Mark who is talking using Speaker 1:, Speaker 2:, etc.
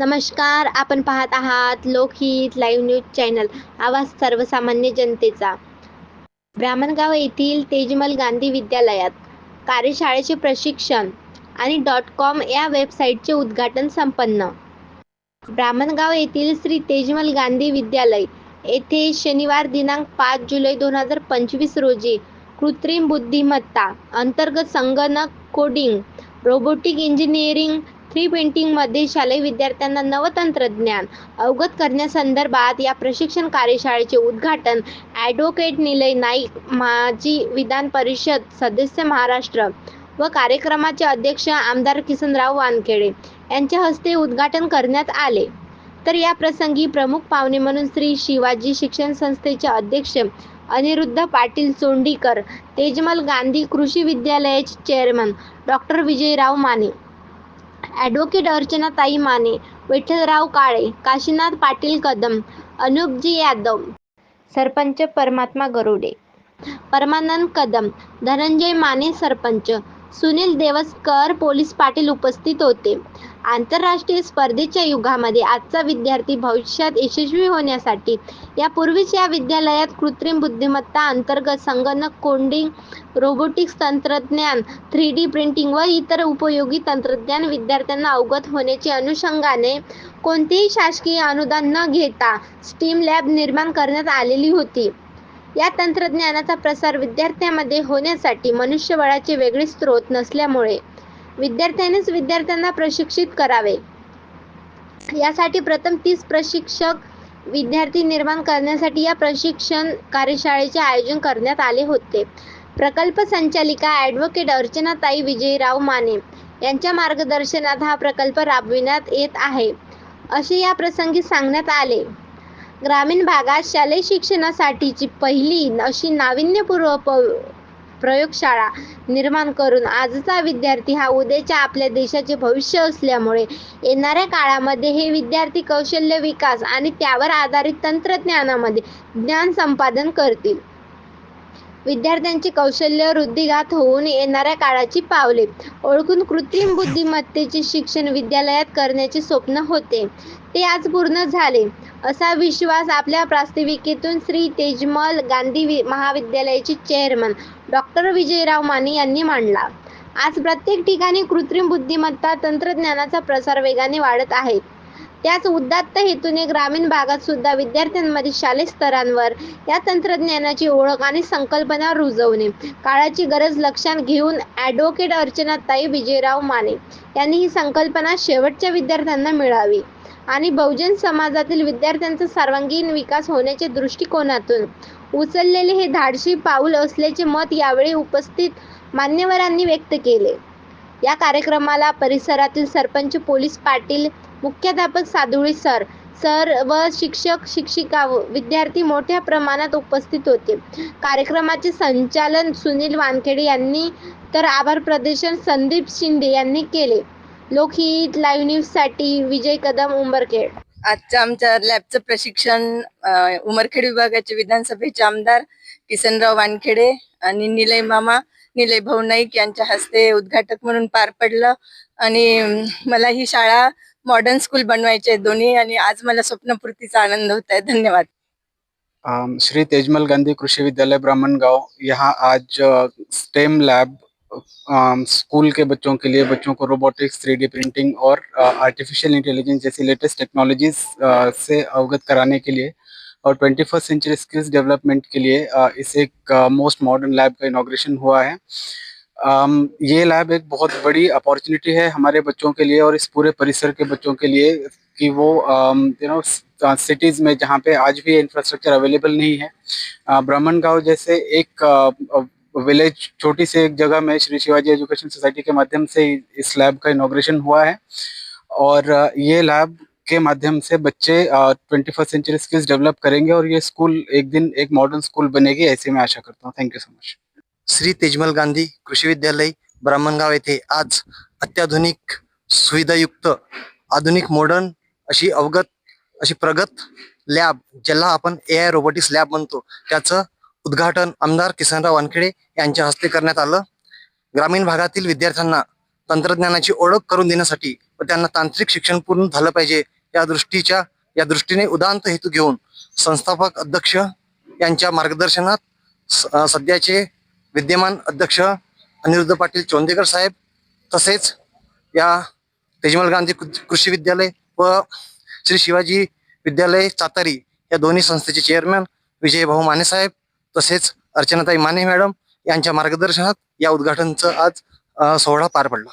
Speaker 1: नमस्कार आपण पाहत आहात लोकहित लाईव्ह न्यूज चॅनल आवाज सर्वसामान्य जनतेचा. ब्राह्मणगाव येथील तेजमल गांधी विद्यालयात कार्यशाळेचे प्रशिक्षण आणि डॉट कॉम या वेबसाईटचे उद्घाटन संपन्न. ब्राह्मणगाव येथील श्री तेजमल गांधी विद्यालय येथे शनिवार दिनांक पाच जुलै दोन हजार पंचवीस रोजी कृत्रिम बुद्धिमत्ता अंतर्गत संगणक कोडिंग रोबोटिक इंजिनिअरिंग थ्री पेंटिंगमध्ये शालेय विद्यार्थ्यांना नवतंत्रज्ञान अवगत करण्यासंदर्भात या प्रशिक्षण कार्यशाळेचे उद्घाटन ॲडव्होकेट निलय नाईक माजी विधान परिषद सदस्य महाराष्ट्र व कार्यक्रमाचे अध्यक्ष आमदार किसनराव वानखेडे यांच्या हस्ते उद्घाटन करण्यात आले. तर या प्रसंगी प्रमुख पाहुणे म्हणून श्री शिवाजी शिक्षण संस्थेचे अध्यक्ष अनिरुद्ध पाटील चोंडीकर तेजमल गांधी कृषी विद्यालयाचे chairman doctor Vijayrao Mane advocate Archanatai Mane Vitthalrao Kale Kashinath Patil Kadam Anupji Yadav. Sarpanch परमात्मा गरुडे. परमानंद कदम धनंजय माने सरपंच सुनील देवसकर पोलीस पाटील उपस्थित होते. आंतरराष्ट्रीय स्पर्धेच्या युगामध्ये आजचा विद्यार्थी भविष्यात यशस्वी होण्यासाठी यापूर्वीच या विद्यालयात कृत्रिम बुद्धिमत्ता अंतर्गत संगणक कोडिंग रोबोटिक्स तंत्रज्ञान थ्री डी प्रिंटिंग व इतर उपयोगी तंत्रज्ञान विद्यार्थ्यांना अवगत होण्याच्या अनुषंगाने कोणतेही शासकीय अनुदान न घेता स्टीम लॅब निर्माण करण्यात आलेली होती. या तंत्रज्ञानाचा प्रसार विद्यार्थ्यांमध्ये होण्यासाठी मनुष्यबळाचे वेगळे स्रोत नसल्यामुळे विद्यार्थ्यांनीच विद्यार्थ्यांना प्रशिक्षित करावे. यासाठी प्रथम तीस प्रशिक्षक विद्यार्थी निर्माण करण्यासाठी या प्रशिक्षण कार्यशाळेचे आयोजन करण्यात आले होते. प्रकल्प संचालिका ॲडव्होकेट अर्चनाताई विजयराव माने यांच्या मार्गदर्शनात हा प्रकल्प राबविण्यात येत आहे. असे या प्रसंगी सांगण्यात आले. ग्रामीण भागात शालेय शिक्षणासाठीची पहिली अशी नाविन्यपूर्व प प्रयोगशाळा निर्माण करून आजचा विद्यार्थी हा उद्याच्या आपल्या देशाचे भविष्य असल्यामुळे येणाऱ्या काळामध्ये हे विद्यार्थी कौशल्य विकास आणि त्यावर आधारित तंत्रज्ञानामध्ये ज्ञान संपादन करतील. विद्यार्थ्यांचे कौशल्य वृद्धिघात होऊन येणाऱ्या काळाची पावले. ओळखून कृत्रिम बुद्धिमत्तेचे शिक्षण विद्यालयात करण्याचे स्वप्न होते. ते आज पूर्ण झाले. असा विश्वास आपल्या प्रास्ताविकेतून श्री तेजमल गांधी महाविद्यालयाचे चेअरमन डॉक्टर विजयराव माने यांनी मांडला. आज प्रत्येक ठिकाणी कृत्रिम बुद्धिमत्ता तंत्रज्ञानाचा प्रसार वेगाने वाढत आहे. त्याच उदात्त हेतूने ग्रामीण भागात सुद्धा विद्यार्थ्यांमध्ये शालेय स्तरांवर या तंत्रज्ञानाची ओळख आणि संकल्पना रुजवणे. काळाची गरज लक्षात घेऊन ॲडव्होकेट अर्चनाताई विजयराव माने यांनी ही संकल्पना शेवटच्या विद्यार्थ्यांना मिळावी. आणि बहुजन समाजातील विद्यार्थ्यांचा सर्वांगीण विकास होण्याच्या दृष्टिकोनातून उचललेले हे धाडशी पाऊल असल्याचे मत यावेळी उपस्थित मान्यवरांनी व्यक्त केले. या कार्यक्रमाला परिसरातील सरपंच पोलीस पाटील मुख्याध्यापक सादुळी सर. सर व शिक्षक शिक्षिका व विद्यार्थी मोठ्या प्रमाणात उपस्थित होते. कार्यक्रमाचे संचालन सुनील वानखेडे यांनी तर आभार प्रदर्शन संदीप शिंदे यांनी केले. लोकहित लाईव्ह न्यूजसाठी विजय कदम उंबरखेड
Speaker 2: आजचं आमच्या लॅबचं प्रशिक्षण अ, उमरखेड विभागाचे विधानसभेचे आमदार किसनराव वानखेडे आणि निलय मामा निलय भाऊ नाईक यांच्या हस्ते उद्घाटक म्हणून पार पडलं. आणि अम, मला ही शाळा मॉडर्न स्कूल बनवायचे दोन्ही आणि आज मला स्वप्नपूर्तीचा आनंद होत आहे. धन्यवाद.
Speaker 3: अम, श्री तेजमल गांधी कृषी विद्यालय ब्राह्मणगांव. यहाँ आज स्टेम लैब स्कूल के बच्चों के लिए बच्चों को रोबोटिक्स थ्री प्रिंटिंग और आर्टिफिशियल इंटेलिजेंस जैसी लेटेस्ट टेक्नोलॉजीज से अवगत कराने के लिए और twenty first century skills development के लिए अ, इस एक मोस्ट मॉडर्न लैब का इनाग्रेशन हुआ है। अम, ये लैब एक बहुत बड़ी अपॉर्चुनिटी है हमारे बच्चों के लिए और इस पूरे परिसर के बच्चों के लिए कि वो यू नो सिटीज़ में जहाँ पे आज भी इंफ्रास्ट्रक्चर अवेलेबल नहीं है। ब्राह्मण गाँव जैसे एक विलेज छोटी सी एक जगह में श्री शिवाजी एजुकेशन सोसाइटी के माध्यम से इस लैब का इनाग्रेशन हुआ है। और ये लैब के माध्यम से बच्चे twenty first century skills develop करेंगे और ये स्कूल एक दिन एक मॉडर्न स्कूल बनेगी ऐसे मैं आशा करता हूँ। Thank you so much
Speaker 4: Shri Tejmal Gandhi Krishi Vidyalaya Brahmangaon येथे आज अत्याधुनिक सुविधायुक्त आधुनिक मॉडर्न अशी अवगत अशी प्रगत लॅब ज्याला आपण ए आय रोबोटिक्स लॅब म्हणतो त्याचं उद्घाटन आमदार किसनराव वानखेडे यांच्या हस्ते करण्यात आलं. ग्रामीण भागातील विद्यार्थ्यांना तंत्रज्ञानाची ओळख करून देण्यासाठी व त्यांना तांत्रिक शिक्षण पूर्ण झालं पाहिजे या दृष्टीच्या या दृष्टीने उदांत हेतू घेऊन संस्थापक अध्यक्ष यांच्या मार्गदर्शनात स- सध्याचे विद्यमान अध्यक्ष अनिरुद्ध पाटील चोंदेकर साहेब तसेच या तेजमल गांधी कृषी विद्यालय व श्री शिवाजी विद्यालय चातारी या दोन्ही संस्थेचे चेअरमॅन विजय भाऊ माने साहेब तसेच अर्चनाताई माने मॅडम यांच्या मार्गदर्शनात या उद्घाटनचं आज सोहळा पार पडला.